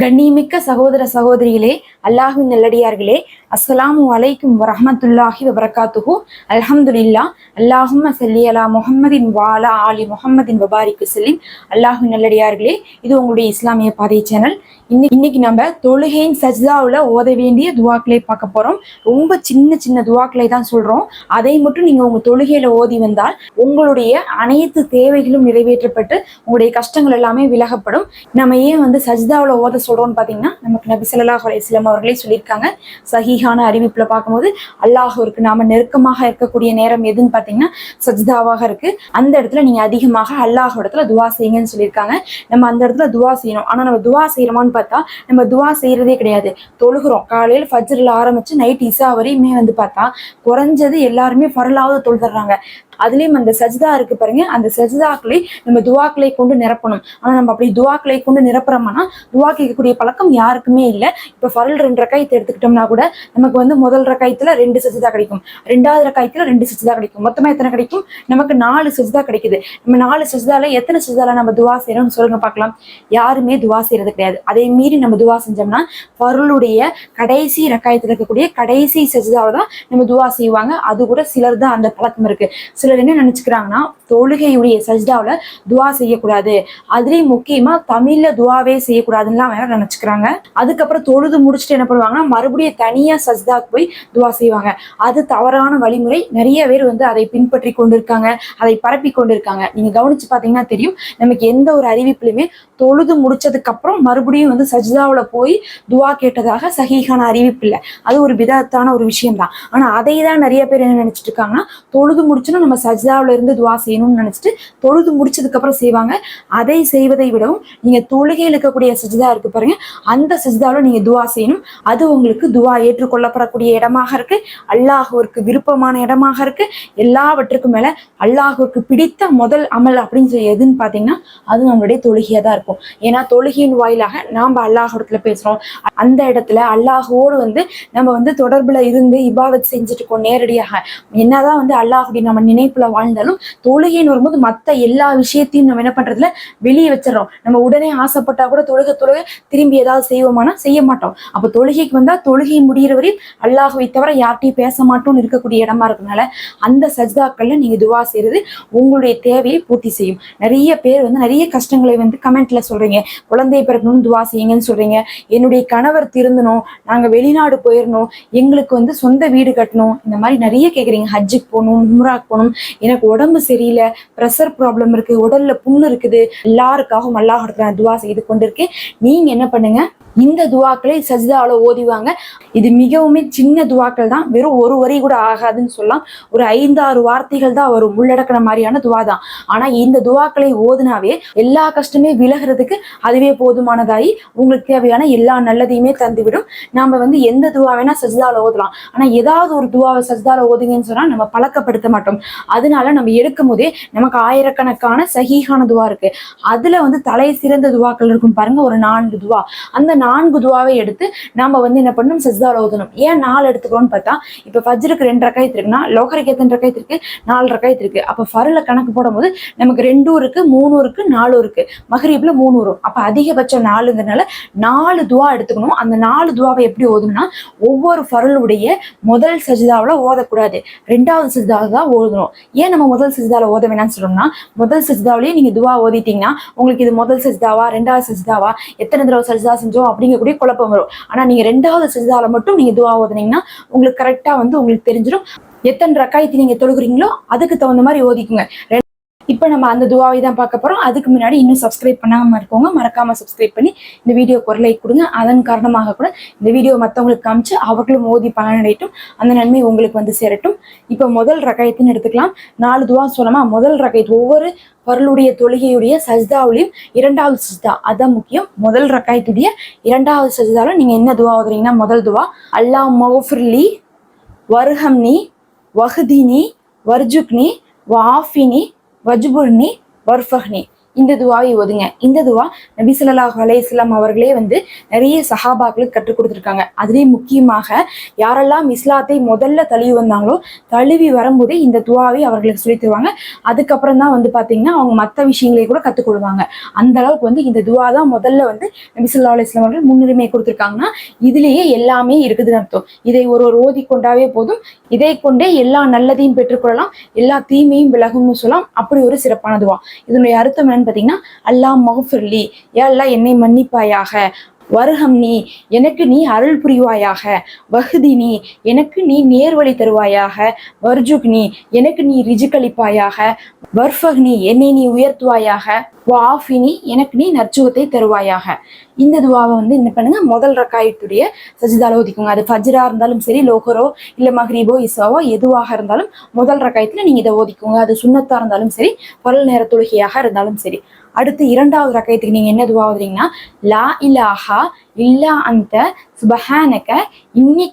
கண்ணியமிக்க சகோதர சகோதரிகளே அல்லாஹின் நல்லடியார்களே அஸ்ஸலாமு அலைக்கும் வரஹமத்துல்லாஹி வபரகாத்துஹு. அல்ஹம்துலில்லா அல்லாஹும் சல்லி அலா முஹம்மதின் வாலா ஆலி முஹம்மதின் வபாரிக்கு செல்லிம். அல்லாஹ்வின் நல்லடியார்களே இது உங்களுடைய இஸ்லாமிய பாதை சேனல். இன்னைக்கு இன்னைக்கு நம்ம தொழுகையின் சஜ்தாவில் ஓத வேண்டிய துவாக்களை பார்க்க போகிறோம் ரொம்ப சின்ன சின்ன துவாக்களை தான் சொல்கிறோம் அதை மட்டும் நீங்கள் உங்கள் தொழுகையில் ஓதி வந்தால் உங்களுடைய அனைத்து தேவைகளும் நிறைவேற்றப்பட்டு உங்களுடைய கஷ்டங்கள் எல்லாமே விலகப்படும். நம்ம ஏன் வந்து சஜ்தாவில் ஓத சொல்றோம்னு பார்த்தீங்கன்னா நமக்கு நபி ஸல்லல்லாஹு அலையம் அவர்களே சொல்லியிருக்காங்க. சஹீஹான அறிவிப்புல பார்க்கும்போது அல்லாஹருக்கு நாம நெருக்கமாக இருக்கக்கூடிய நேரம் எதுன்னு பார்த்தீங்கன்னா சஜ்தாவாக இருக்கு. அந்த இடத்துல நீங்க அதிகமாக அல்லாஹ் இடத்துல துவா செய்யுங்கன்னு சொல்லியிருக்காங்க. நம்ம அந்த இடத்துல துவா செய்யணும். ஆனா நம்ம துவா செய்யறோமான்னு பார்த்தா நம்ம துவா செய்யறதே கிடையாது. தொழுகிறோம். காலையில் ஃபஜ்ரில் ஆரம்பிச்சு நைட் இசா வரையுமே வந்து பார்த்தா குறைஞ்சது எல்லாருமே ஃபரலாவது தொழுதுறாங்க அதுலயும் அந்த சஜிதா இருக்கு பாருங்க. அந்த சஜிதாக்களை நம்ம துவாக்களை கொண்டு நிரப்பணும். ஆனா நம்ம அப்படி துவாக்களை கொண்டு நிரப்புறோம்னா துவா கேட்கக்கூடிய பழக்கம் யாருக்குமே இல்லை. இப்போ ஃபரல் ரெண்டு ரக்காயத்தை எடுத்துக்கிட்டோம்னா கூட நமக்கு வந்து முதல் ரக்காயத்தில் ரெண்டு சஜிதா கிடைக்கும். ரெண்டாவது ரக்காயத்தில் ரெண்டு சஜிதா கிடைக்கும். மொத்தமாக எத்தனை கிடைக்கும்? நமக்கு நாலு சஜிதா கிடைக்குது. நம்ம நாலு சஜ்தால எத்தனை சஜ்தால நம்ம துவா செய்யறோம்னு சொல்லுங்க பார்க்கலாம் யாருமே துவா செய்யறது கிடையாது. அதை மீறி நம்ம துவா செஞ்சோம்னா ஃபருளுடைய கடைசி ரக்காயத்தில் இருக்கக்கூடிய கடைசி சஜிதாவில் தான் நம்ம துவா செய்வாங்க. அது கூட சிலர் தான் அந்த பழக்கம் இருக்கு. சிலர் என்ன நினைச்சுக்கிறாங்கன்னா தொழுகையுடைய சஜ்தாவில் துவா செய்யக்கூடாது. அதுலேயும் முக்கியமாக தமிழில் துவாவே செய்யக்கூடாதுன்னுலாம் வேற நினச்சிக்கிறாங்க. அதுக்கப்புறம் தொழுது முடிச்சுட்டு என்ன பண்ணுவாங்கன்னா மறுபடியும் தனியாக சஜ்தாக்கு போய் துவா செய்வாங்க. அது தவறான வழிமுறை. நிறைய பேர் வந்து அதை பின்பற்றி கொண்டிருக்காங்க அதை பரப்பி கொண்டிருக்காங்க. நீங்கள் கவனிச்சு பார்த்தீங்கன்னா தெரியும் நமக்கு எந்த ஒரு அறிவிப்புலையுமே தொழுது முடிச்சதுக்கப்புறம் மறுபடியும் வந்து சஜ்தாவில் போய் துவா கேட்டதாக சகிகான அறிவிப்பு இல்லை அது ஒரு விதத்தான ஒரு விஷயம் தான் ஆனா அதை தான் நிறைய பேர் என்ன நினச்சிட்டு இருக்காங்கன்னா தொழுது முடிச்சுன்னா நம்ம சஜ்தாவில் இருந்து துவா செய்யணும்னு நினைச்சிட்டு தொழுது முடிச்சதுக்கு அப்புறம் செய்வாங்க. அதை செய்வதை விடவும் நீங்க தொழுகையில் இருக்கக்கூடிய சஜிதா இருக்கு பாருங்க. அந்த சஜ்தாவில் நீங்க துவா செய்யணும். அது உங்களுக்கு துவா ஏற்றுக்கொள்ளப்படக்கூடிய இடமாக இருக்கு. அல்லாஹுவிற்கு விருப்பமான இடமாக இருக்கு. எல்லாவற்றுக்கும் மேல அல்லாஹுவிற்கு பிடித்த முதல் அமல் அப்படின்னு சொல்லி எதுன்னு பார்த்தீங்கன்னா அது நம்மளுடைய தொழுகையா தான் இருக்கும். ஏன்னா தொழுகையின் வாயிலாக நாம் அல்லாஹிடத்துல பேசுறோம். அந்த இடத்துல அல்லாஹுவோடு வந்து நம்ம வந்து தொடர்புல இருந்து இபாதத் செஞ்சுட்டு இருக்கோம் நேரடியாக. என்னதான் வந்து அல்லாஹுடைய நம்ம இணைப்புல வாழ்ந்தாலும் தொழுகைன்னு வரும்போது மற்ற எல்லா விஷயத்தையும் நம்ம என்ன பண்றதுல வெளியே வச்சிடறோம். நம்ம உடனே ஆசைப்பட்டா கூட தொழுக தொழுக திரும்பி ஏதாவது செய்வோமானா செய்ய மாட்டோம். அப்ப தொழுகைக்கு வந்தா தொழுகை முடிகிற வரையும் அல்லாஹுவை தவிர யார்கிட்டயும் பேச மாட்டோம்னு இருக்கக்கூடிய இடமா இருக்கனால அந்த சஜ்தாக்கள்ல நீங்க துவா செய்யறது உங்களுடைய தேவையை பூர்த்தி செய்யும். நிறைய பேர் வந்து நிறைய கஷ்டங்களை வந்து கமெண்ட்ல சொல்றீங்க. குழந்தை பிறக்கணும்னு துவா செய்யுங்கன்னு சொல்றீங்க. என்னுடைய கணவர் திருந்தணும் நாங்க வெளிநாடு போயிடணும் எங்களுக்கு வந்து சொந்த வீடு கட்டணும் இந்த மாதிரி நிறைய கேக்குறீங்க. ஹஜ்ஜுக்கு போகணும் உம்ராக்கு போகணும் எனக்கு உடம்பு சரியில்லை ப்ரெஷர் ப்ராப்ளம் இருக்கு உடல்ல புண்ணு இருக்குது எல்லாருக்காகவும் அல்லாஹ் நான் துவா செய்து கொண்டிருக்கேன். நீங்க என்ன பண்ணுங்க? இந்த துவாக்களை சஜிதாவில் ஓதிவாங்க. இது மிகவுமே சின்ன துவாக்கள் தான். வெறும் ஒரு வரி கூட ஆகாதுன்னு சொல்லலாம். ஒரு ஐந்தாறு வார்த்தைகள் தான் வரும் உள்ளடக்கிற மாதிரியான துவா தான். ஆனா இந்த துவாக்களை ஓதுனாவே எல்லா கஷ்டமே விலகிறதுக்கு அதுவே போதுமானதாகி உங்களுக்கு தேவையான எல்லா நல்லதையுமே தந்துவிடும். நாம வந்து எந்த துவா வேணா சஜிதாவில் ஓதலாம். ஆனா ஏதாவது ஒரு துவாவை சஜிதாவில் ஓதுங்கன்னு சொன்னா நம்ம பழக்கப்படுத்த மாட்டோம். அதனால நம்ம எடுக்கும் போதே நமக்கு ஆயிரக்கணக்கான சகிகான துவா இருக்கு. அதுல வந்து தலை சிறந்த துவாக்கள் இருக்கும் பாருங்க. ஒரு நான்கு துவா. அந்த நான்கு துவாவை எடுத்து நாம வந்து என்ன பண்ணணும்? சஜ்தாவில் ஓதணும் ஏன் நாலு எடுத்துக்கிறோம்னு பார்த்தா இப்போ ஃபஜ்ருக்கு ரெண்டு ரக்காயத்து இருக்குன்னா லோகருக்கு எத்தனை ரக்காயத்து இருக்கு நாலு ரக்காயத்து இருக்கு. அப்போ ஃபரில் கணக்கு போடும்போது நமக்கு ரெண்டும் இருக்கு மூணும் இருக்கு நாலும் இருக்கு. மகரீப்ல மூணு வரும். அப்போ அதிகபட்சம் நாலுங்கிறனால நாலு துவா எடுத்துக்கணும். அந்த நாலு துவாவை எப்படி ஓதணும்னா ஒவ்வொரு ஃபருளுடைய முதல் சஜிதாவில் ஓதக்கூடாது ரெண்டாவது சஜிதாவில் தான் ஓதணும் ஏன் நம்ம முதல் சஜிதாவில் ஓத வேணாம்னு சொல்கிறோம்னா முதல் சஜிதாவிலேயே நீங்கள் துவா ஓதிட்டீங்கன்னா உங்களுக்கு இது முதல் சஜிதாவா ரெண்டாவது சஜிதாவா எத்தனை தடவை சஜிதா செஞ்சோம்? அப்படிங்கக்கூடிய குழப்பம் வரும். ஆனா நீங்க ரெண்டாவது சஜிதால மட்டும் நீங்க துவா ஓதுனீங்கன்னா உங்களுக்கு கரெக்டா வந்து உங்களுக்கு தெரிஞ்சிடும் எத்தனை ரக்காயத்தை நீங்க தொழுகிறீங்களோ அதுக்கு தகுந்த மாதிரி ஓதிக்குங்க. இப்போ நம்ம அந்த துவாவை தான் பார்க்க போகிறோம் அதுக்கு முன்னாடி இன்னும் சப்ஸ்கிரைப் பண்ணாமல் இருக்கவங்க மறக்காம சப்ஸ்கிரைப் பண்ணி இந்த வீடியோக்கு ஒரு லைக் கொடுங்க. அதன் காரணமாக கூட இந்த வீடியோ மற்றவங்களுக்கு காமிச்சு அவர்களும் ஓதி பலனடையட்டும். அந்த நன்மை உங்களுக்கு வந்து சேரட்டும். இப்போ முதல் ரகாயத்தின்னு எடுத்துக்கலாம். நாலு துவா சொல்லமா முதல் ரகாயத் ஒவ்வொரு பருளுடைய தொழுகையுடைய சஜ்தாவிலையும் இரண்டாவது சஜ்தா. அதான் முக்கியம். முதல் ரகாயத்துடைய இரண்டாவது சஜ்தாவில் நீங்கள் என்ன துவா ஓதுறீங்கன்னா முதல் துவா. அல்லாஹ் மௌஃபிர்லி வர்ஹம்னி வஹ்தினி வர்ஜுக்னி வாஃபினி वजबुर्नी बर्फहनी இந்த துவாவை ஓதுங்க. இந்த துவா நபி சொல்லாஹ் அலைஹி அவர்களே வந்து நிறைய சஹாபாக்களுக்கு கற்றுக் கொடுத்துருக்காங்க. அதுலேயும் முக்கியமாக யாரெல்லாம் இஸ்லாத்தை முதல்ல தழுவி வந்தாங்களோ தழுவி வரும்போதே இந்த துவாவை அவர்களுக்கு சொல்லித் தருவாங்க. அதுக்கப்புறம் தான் வந்து பார்த்தீங்கன்னா அவங்க மற்ற விஷயங்களை கூட கற்றுக்கொள்வாங்க அந்த அளவுக்கு வந்து இந்த துவா தான் முதல்ல வந்து நபி சொல்லா அலைஹி அவர்கள் முன்னுரிமை கொடுத்துருக்காங்கன்னா இதுலேயே எல்லாமே இருக்குதுன்னு அர்த்தம். இதை ஒரு ஒரு ஓதி கொண்டாவே போதும். இதை கொண்டே எல்லா நல்லதையும் பெற்றுக்கொள்ளலாம் எல்லா தீமையும் விலகும்னு சொல்லலாம். அப்படி ஒரு சிறப்பான துவா. இதனுடைய அர்த்தம் என்னன்னு பார்த்தீங்கன்னா அல்லாஹ் மகஃபிர்லி ஏ அல்லா என்னை மன்னிப்பாயாக. வருகம் நீ எனக்கு நீ அருள் புரிவாயாக. வகுதி நீ எனக்கு நீ நேர்வழி தருவாயாக. வர்ஜுக் நீ எனக்கு நீ ரிஜுக்களிப்பாயாக. வர்ஃபக் நீ என்னை நீ உயர்த்துவாயாக. வாஃபினி எனக்கு நீ நற்சுகத்தை தருவாயாக. இந்த துவாவை வந்து என்ன பண்ணுங்க? முதல் ரக்காயத்துடைய சஜிதால ஒதுக்குங்க. அது ஃபஜ்ரா இருந்தாலும் சரி லோகரோ இல்ல மஹ்ரீபோ இசாவோ எதுவாக இருந்தாலும் முதல் ரக்காயத்துல நீங்க இதை ஒதுக்குங்க. அது சுண்ணத்தா இருந்தாலும் சரி பல நேர தொழுகையாக இருந்தாலும் சரி. அடுத்து இரண்டாவது ரக்காயத்துக்கு நீங்க என்ன துவா லா இலாஹா இல்லா அந்த சுபஹானக இன்னி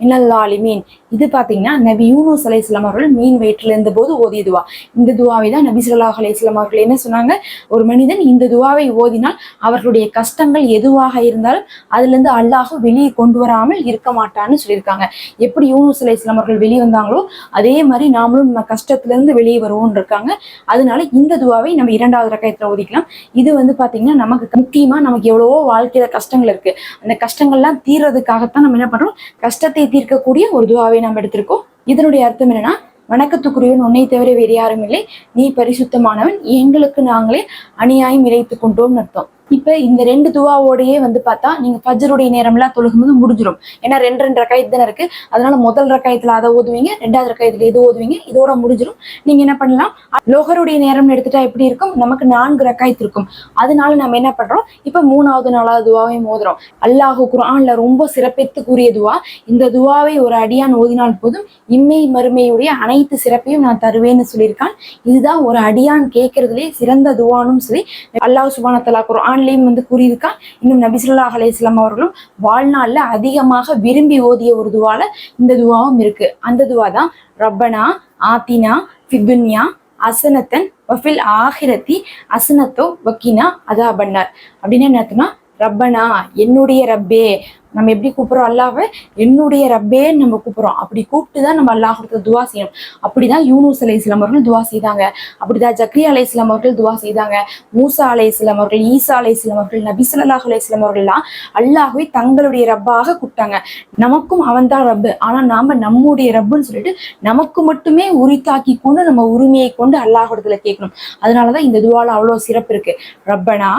குந்து மினல்லாலிமீன் இது பார்த்தீங்கன்னா நபி யூனூஸ் அலைஹிஸ்ஸலாம் அவர்கள் மீன் வயிற்றில் இருந்தபோது ஓதிய துவா இந்த துவாவை தான் நபி சொல்லாஹ் அலைஹி அவர்கள் என்ன சொன்னாங்க? ஒரு மனிதன் இந்த துவாவை ஓதினால் அவர்களுடைய கஷ்டங்கள் எதுவாக இருந்தாலும் அதுலேருந்து அல்லாஹ் வெளியே கொண்டு வராமல் இருக்க மாட்டான்னு சொல்லியிருக்காங்க. எப்படி யூனூஸ் அலைஹிஸ்ஸலாம் அவர்கள் வெளியே வந்தாங்களோ அதே மாதிரி நாமளும் நம்ம கஷ்டத்துலேருந்து வெளியே வருவோம்னு இருக்காங்க. அதனால இந்த துவாவை நம்ம இரண்டாவது ரக்காயத்தில் ஓதிக்கலாம். இது வந்து பார்த்தீங்கன்னா நமக்கு முக்கியமாக நமக்கு எவ்வளவோ வாழ்க்கையில் கஷ்டங்கள் இருக்கு. அந்த கஷ்டங்கள்லாம் தீர்றதுக்காகத்தான் நம்ம என்ன பண்ணுறோம் கஷ்டத்தை தீர்க்கக்கூடிய ஒரு துவாவை நாம் எடுத்திருக்கோம். இதனுடைய அர்த்தம் என்னன்னா வணக்கத்துக்குரியவன் உன்னை தவிர வேறு யாரும் இல்லை. நீ பரிசுத்தமானவன். எங்களுக்கு நாங்களே அநியாயம் இழைத்து கொண்டோம்னு அர்த்தம். இப்ப இந்த ரெண்டு துவாவோடயே வந்து பார்த்தா நீங்க ஃபஜ்ருடைய நேரம்லாம் தொழுகும்போது முடிஞ்சிடும் ஏன்னா ரெண்டு ரெண்டு ரக்காயத்து தானே இருக்கு. அதனால முதல் ரக்காயத்துல அதை ஓதுவீங்க ரெண்டாவது ரக்காயத்துல இது ஓதுவீங்க இதோட முடிஞ்சிடும் நீங்க என்ன பண்ணலாம்? லோகருடைய நேரம்னு எடுத்துட்டா எப்படி இருக்கும்? நமக்கு நான்கு ரக்காயத்து இருக்கும். அதனால நம்ம என்ன பண்றோம்? இப்ப மூணாவது நாலாவது துவாவையும் மோதுறோம். அல்லாஹு குர்ஆன்ல ரொம்ப சிறப்பித்து கூறிய துவா. இந்த துவாவை ஒரு அடியான் ஓதினால் போதும் இம்மை மறுமையுடைய அனைத்து சிறப்பையும் நான் தருவேன்னு சொல்லியிருக்கான். இதுதான் ஒரு அடியான் கேட்கறதுலே சிறந்த துவானும் சொல்லி அல்லாஹ் சுபானத்தலா தலா குர்ஆன்லயும் வந்து கூறியிருக்கா. இன்னும் நபிசுல்லா அலையம் அவர்களும் வாழ்நாள்ல அதிகமாக விரும்பி ஓதிய ஒரு துவால இந்த துவாவும் இருக்கு. அந்த துவா தான் ரப்பனா ஆத்தினா ஃபிதுன்யா அசனத்தன் வஃபில் ஆஹிரத்தி அசனத்தோ வக்கீனா அதா பண்ணார் அப்படின்னு என்ன ரப்பனா என்னுடைய ரப்பே நம்ம எப்படி கூப்பிடுறோம்? அல்லாவை என்னுடைய ரப்பேன்னு நம்ம கூப்பிடுறோம். அப்படி கூப்பிட்டு தான் நம்ம அல்லாஹ் கொடுத்த துவா செய்யணும். அப்படிதான் யூனூஸ் அலை இஸ்லாம் அவர்கள் துவா செய்தாங்க. அப்படிதான் ஜக்ரியா அலை இஸ்லாம் அவர்கள் துவா செய்தாங்க. மூசா அலை இஸ்லாம் அவர்கள் ஈசா அலை இஸ்லாம் அவர்கள் நபிசல்லாஹ் அலை இஸ்லாம் அவர்கள்லாம் அல்லாஹ்வை தங்களுடைய ரப்பாக கூப்பிட்டாங்க. நமக்கும் அவன் தான் ரப்பு. ஆனா நாம நம்முடைய ரப்புன்னு சொல்லிட்டு நமக்கு மட்டுமே உரித்தாக்கி கொண்டு நம்ம உரிமையை கொண்டு அல்லாஹிடத்துல கேட்கணும். அதனாலதான் இந்த துவால அவ்வளவு சிறப்பு இருக்கு. ரப்பனா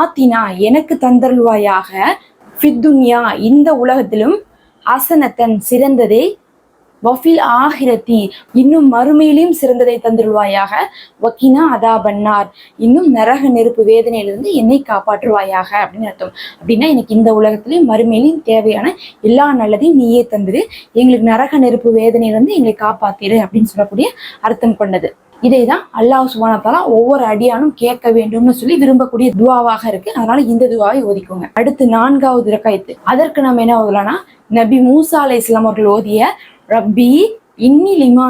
ஆத்தினா எனக்கு தந்தருள்வாயாக ஃபித்துன்யா இந்த உலகத்திலும் அசனத்தன் சிறந்ததை. வஃபில் ஆஹிரத்தி இன்னும் மறுமையிலும் சிறந்ததை தந்துருவாயாக வக்கினா அதா பன்னார் இன்னும் நரக நெருப்பு வேதனையிலிருந்து என்னை காப்பாற்றுவாயாக. அப்படின்னு அர்த்தம். அப்படின்னா எனக்கு இந்த உலகத்திலையும் மறுமையிலையும் தேவையான எல்லா நல்லதையும் நீயே தந்துடு எங்களுக்கு நரக நெருப்பு வேதனையிலிருந்து எங்களை காப்பாத்திடு அப்படின்னு சொல்லக்கூடிய அர்த்தம் கொண்டது. இதை தான் அல்லாஹ் சுபானத்தாலா ஒவ்வொரு அடியானும் கேட்க வேண்டும்னு சொல்லி விரும்பக்கூடிய துவாவாக இருக்கு. அதனால இந்த துவாவை ஓதிக்கோங்க. அடுத்து நான்காவது ரக்காயத்து. அதற்கு நம்ம என்ன ஓதலாம்னா நபி மூசா அலை இஸ்லாம் அவர்கள் ஓதிய ரப்பி இன்னிலிமா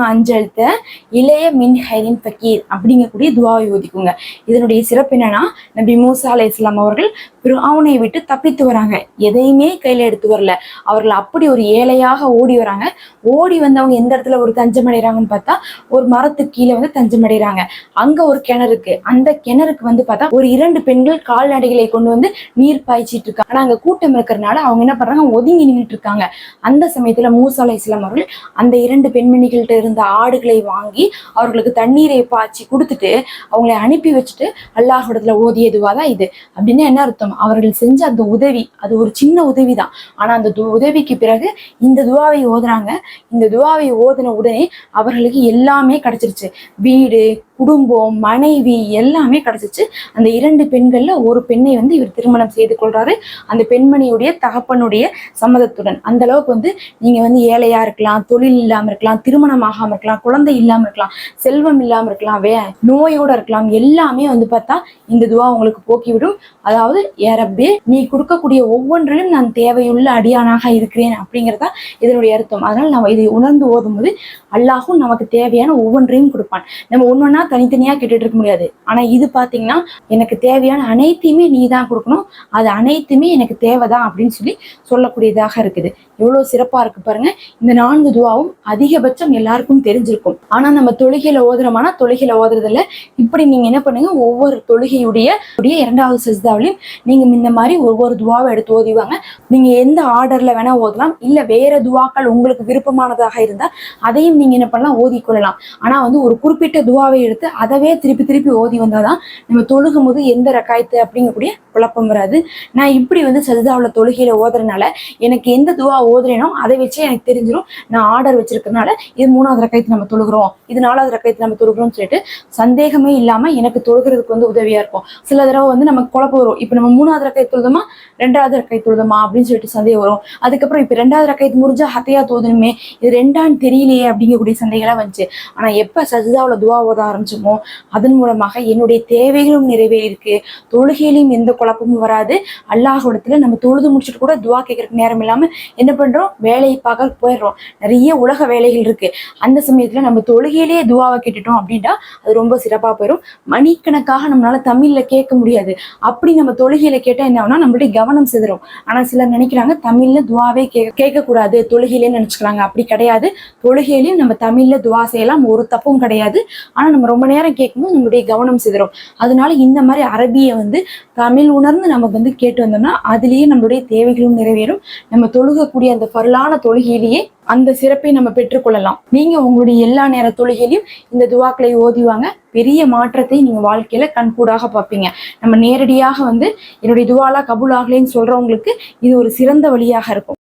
இளைய மின் ஹைரின் ஃபக்கீர் அப்படிங்கக்கூடிய துவாவை ஓதிக்குங்க. இதனுடைய சிறப்பு என்னன்னா நபி மூசா அலை இஸ்லாம் அவர்கள் பிராவுனை விட்டு தப்பித்து வராங்க. எதையுமே கையில எடுத்து வரல. அவர்கள் அப்படி ஒரு ஏழையாக ஓடி வராங்க. ஓடி வந்தவங்க எந்த இடத்துல ஒரு தஞ்சம் அடைகிறாங்கன்னு பார்த்தா ஒரு மரத்துக்கு கீழே வந்து தஞ்சம் அடைகிறாங்க அங்க ஒரு கிணறு இருக்கு. அந்த கிணறுக்கு வந்து பார்த்தா ஒரு இரண்டு பெண்கள் கால்நடைகளை கொண்டு வந்து நீர் பாய்ச்சிட்டு இருக்காங்க. ஆனா அங்க கூட்டம் இருக்கிறனால அவங்க என்ன பண்றாங்க? ஒதுங்கி நின்றுட்டு இருக்காங்க. அந்த சமயத்துல மூசா அலை இஸ்லாம் அவர்கள் அந்த இரண்டு பெண்மணிகள்கிட்ட இருந்த ஆடுகளை வாங்கி அவர்களுக்கு தண்ணீரை பாய்ச்சி கொடுத்துட்டு அவங்களை அனுப்பி வச்சுட்டு அல்லாஹிடத்துல ஓதியதுவா தான் இது. அப்படின்னா என்ன அர்த்தம்? அவர்கள் செஞ்ச அந்த உதவி அது ஒரு சின்ன உதவி தான் ஆனா அந்த து- உதவிக்கு பிறகு இந்த துவாவை ஓதுறாங்க. இந்த துவாவை ஓதின உடனே அவர்களுக்கு எல்லாமே கிடைச்சிருச்சு. வீடு குடும்பம் மனைவி எல்லாமே கிடைச்சிச்சு அந்த இரண்டு பெண்கள்ல ஒரு பெண்ணை வந்து இவர் திருமணம் செய்து கொள்றாரு. அந்த பெண்மணியுடைய தகப்பனுடைய சம்மதத்துடன். அந்த அளவுக்கு வந்து நீங்க வந்து ஏழையா இருக்கலாம் தொழில் இல்லாம இருக்கலாம். இருக்கலாம் திருமணம் ஆகாம இருக்கலாம் குழந்தை இல்லாம இருக்கலாம் செல்வம் இல்லாம இருக்கலாம் வே நோயோட இருக்கலாம் எல்லாமே வந்து பார்த்தா இந்த துவா உங்களுக்கு போக்கிவிடும் அதாவது ஏறப்பே நீ கொடுக்கக்கூடிய ஒவ்வொன்றிலும் நான் தேவையுள்ள அடியானாக இருக்கிறேன் அப்படிங்கிறதா இதனுடைய அர்த்தம். அதனால நம்ம இதை உணர்ந்து ஓதும் போது அல்லாஹும் நமக்கு தேவையான ஒவ்வொன்றையும் கொடுப்பான். நம்ம ஒன்னொன்னா தனித்தனியா கேட்டுட்டு இருக்க முடியாது. ஆனா இது பாத்தீங்கன்னா எனக்கு தேவையான அனைத்தையுமே நீ தான் கொடுக்கணும். அது அனைத்துமே எனக்கு தேவைதான் அப்படின்னு சொல்லி சொல்லக்கூடியதாக இருக்குது. எவ்வளவு சிறப்பா இருக்கு பாருங்க. இந்த நான்கு துவாவும் அதிக அதிகபட்சம் எல்லாருக்கும் தெரிஞ்சிருக்கும். ஆனா நம்ம தொழுகையில ஓதுறோமானா தொழுகையில ஓதுறதுல இப்படி நீங்க என்ன பண்ணுங்க ஒவ்வொரு தொழுகையுடைய உடைய இரண்டாவது சஜ்தாவிலையும் நீங்க இந்த மாதிரி ஒவ்வொரு துவாவை எடுத்து ஓதிவாங்க. நீங்க எந்த ஆர்டர்ல வேணா ஓதலாம். இல்ல வேற துவாக்கள் உங்களுக்கு விருப்பமானதாக இருந்தா அதையும் நீங்க என்ன பண்ணலாம் ஓதி கொள்ளலாம். ஆனா வந்து ஒரு குறிப்பிட்ட துவாவை எடுத்து அதவே திருப்பி திருப்பி ஓதி வந்தாதான் நம்ம தொழுகும் போது எந்த ரக்காயத்து அப்படிங்கக்கூடிய குழப்பம் வராது. நான் இப்படி வந்து சஜிதாவில் தொழுகையில ஓதுறதுனால எனக்கு எந்த துவா ஓதுறேனோ அதை வச்சே எனக்கு தெரிஞ்சிடும் நான் ஆர்டர் அதனால இது மூணாவது ரக்காயத்து நம்ம தொழுகிறோம் இது நாலாவது ரக்காயத்து நம்ம தொழுகிறோம்னு சொல்லிட்டு சந்தேகமே இல்லாம எனக்கு தொழுகிறதுக்கு வந்து உதவியா இருக்கும். சில தடவை வந்து நமக்கு குழப்பம் வரும். இப்போ நம்ம மூணாவது ரக்கை தொழுதுமா? ரெண்டாவது ரக்கை தொழுதுமா? அப்படின்னு சொல்லிட்டு சந்தேகம் வரும். அதுக்கப்புறம் இப்போ ரெண்டாவது ரக்கை முடிஞ்சா ஹத்தையா தோதணுமே? இது ரெண்டான்னு தெரியலையே அப்படிங்கக்கூடிய சந்தேகம்லாம் வந்துச்சு. ஆனா எப்ப சஜிதாவில் துவா ஓத ஆரம்பிச்சோமோ அதன் மூலமாக என்னுடைய தேவைகளும் நிறைவேறியிருக்கு. தொழுகையிலையும் எந்த குழப்பமும் வராது. அல்லாஹ்விடத்துல நம்ம தொழுது முடிச்சுட்டு கூட துவா கேட்கறதுக்கு நேரம் இல்லாம என்ன பண்றோம்? வேலையை பார்க்க போயிடுறோம். நிறைய உலக வேலைகள் இருக்கு. அந்த சமயத்துல நம்ம தொழுகையிலேயே துவாவை கேட்டுட்டோம் அப்படின்னா அது ரொம்ப சிறப்பா போயிடும் மணிக்கணக்காக நம்மளால தமிழ்ல கேட்க முடியாது. அப்படி நம்ம தொழுகையில கேட்டா என்ன ஆகும்னா நம்மளுடைய கவனம் சிதறும். ஆனா சிலர் நினைக்கிறாங்க தமிழ்ல துவாவே கே கேட்கக்கூடாது தொழுகையிலேயே நினைச்சுக்கிறாங்க அப்படி கிடையாது. தொழுகையிலையும் நம்ம தமிழ்ல துவா செய்யலாம். ஒரு தப்பும் கிடையாது. ஆனா நம்ம ரொம்ப நேரம் கேட்கும்போது நம்மளுடைய கவனம் சிதறும். அதனால இந்த மாதிரி அரபியை வந்து தமிழ் உணர்ந்து நம்ம வந்து கேட்டு வந்தோம்னா அதுலேயே நம்மளுடைய தேவைகளும் நிறைவேறும். நம்ம தொழுகக்கூடிய அந்த பரலான தொழுகையிலேயே அந்த சிறப்பை நம்ம பெற்றுக்கொள்ளலாம். நீங்க உங்களுடைய எல்லா நேர தொழுகையிலையும் இந்த துவாக்களை ஓதிவாங்க பெரிய மாற்றத்தை நீங்க வாழ்க்கையில கண்கூடாக பார்ப்பீங்க. நம்ம நேரடியாக வந்து என்னுடைய துவாலா கபூல் ஆகலைன்னு சொல்றவங்களுக்கு இது ஒரு சிறந்த வழியாக இருக்கும்.